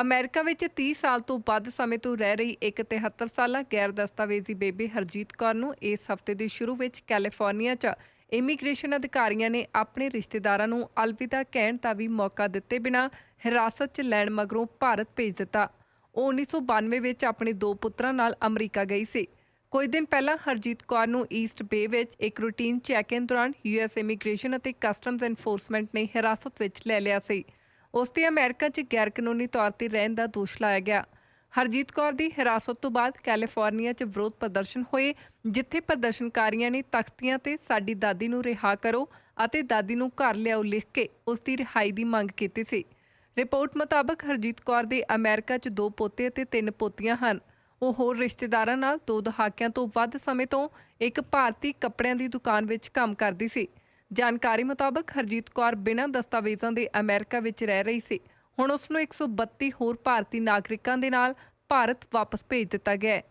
America ਵਿੱਚ 30 ਸਾਲ ਤੋਂ ਵੱਧ ਸਮੇਂ ਤੋਂ ਰਹਿ ਰਹੀ ਇੱਕ 73 ਸਾਲਾ ਗੈਰ ਦਸਤਾਵੇਜ਼ੀ ਬੇਬੇ ਹਰਜੀਤ ਕੌਰ ਨੂੰ ਇਸ ਹਫ਼ਤੇ ਦੇ ਸ਼ੁਰੂ ਵਿੱਚ ਕੈਲੀਫੋਰਨੀਆ 'ਚ ਇਮੀਗ੍ਰੇਸ਼ਨ ਅਧਿਕਾਰੀਆਂ ਨੇ ਆਪਣੇ ਰਿਸ਼ਤੇਦਾਰਾਂ ਨੂੰ ਅਲਵਿਦਾ ਕਹਿਣ ਦਾ ਵੀ ਮੌਕਾ ਦਿੱਤੇ ਬਿਨਾਂ ਹਿਰਾਸਤ 'ਚ ਲੈਣ ਮਗਰੋਂ ਭਾਰਤ ਭੇਜ ਦਿੱਤਾ। ਉਹ 1992 ਵਿੱਚ ਆਪਣੇ ਦੋ ਪੁੱਤਰਾਂ ਨਾਲ ਅਮਰੀਕਾ ਗਈ ਸੀ। ਕੁਝ ਦਿਨ ਪਹਿਲਾਂ ਹਰਜੀਤ ਕੌਰ ਨੂੰ ਈਸਟ ਬੇ ਵਿੱਚ ਇੱਕ ਰੂਟੀਨ ਚੈੱਕ-ਇਨ ਦੌਰਾਨ ਯੂਐਸ ਇਮੀਗ੍ਰੇਸ਼ਨ ਅਤੇ ਕਸਟਮਜ਼ ਐਨਫੋਰਸਮੈਂਟ ਨੇ ਹਿਰਾਸਤ ਵਿੱਚ ਲੈ ਲਿਆ ਸੀ। ਉਸ ਤੇ ਅਮਰੀਕਾ 'ਚ ਗੈਰ ਕਾਨੂੰਨੀ ਤੌਰ ਤੇ ਰਹਿਣ ਦਾ ਦੋਸ਼ ਲਾਇਆ ਗਿਆ। ਹਰਜੀਤ ਕੌਰ ਦੀ ਹਿਰਾਸਤ ਤੋਂ ਬਾਅਦ ਕੈਲੀਫੋਰਨੀਆ 'ਚ ਵਿਰੋਧ ਪ੍ਰਦਰਸ਼ਨ ਹੋਏ, ਜਿੱਥੇ ਪ੍ਰਦਰਸ਼ਨਕਾਰੀਆਂ ਨੇ ਤਖਤੀਆਂ ਤੇ ਸਾਡੀ ਦਾਦੀ ਨੂੰ ਰਿਹਾ ਕਰੋ ਅਤੇ ਦਾਦੀ ਨੂੰ ਘਰ ਲਿਆਓ ਲਿਖ ਕੇ ਉਸ ਦੀ ਰਿਹਾਈ ਦੀ ਮੰਗ ਕੀਤੀ ਸੀ। ਰਿਪੋਰਟ ਮੁਤਾਬਕ ਹਰਜੀਤ ਕੌਰ ਦੇ ਅਮਰੀਕਾ 'ਚ ਦੋ ਪੋਤੇ ਅਤੇ ਤਿੰਨ ਪੋਤੀਆਂ ਹਨ। ਉਹ ਹੋਰ ਰਿਸ਼ਤੇਦਾਰਾਂ ਨਾਲ ਦੋ ਦਹਾਕਿਆਂ ਤੋਂ ਵੱਧ ਸਮੇਂ ਤੋਂ ਇੱਕ ਭਾਰਤੀ ਕੱਪੜਿਆਂ ਦੀ ਦੁਕਾਨ ਵਿੱਚ ਕੰਮ ਕਰਦੀ ਸੀ। ਜਾਣਕਾਰੀ ਮੁਤਾਬਕ ਹਰਜੀਤ ਕੌਰ ਬਿਨਾਂ ਦਸਤਾਵੇਜ਼ਾਂ ਦੇ ਅਮਰੀਕਾ ਵਿੱਚ ਰਹਿ ਰਹੀ ਸੀ। ਹੁਣ ਉਸ ਨੂੰ 132 ਹੋਰ ਭਾਰਤੀ ਨਾਗਰਿਕਾਂ ਦੇ ਨਾਲ ਭਾਰਤ ਵਾਪਸ ਭੇਜ ਦਿੱਤਾ ਗਿਆ ਹੈ।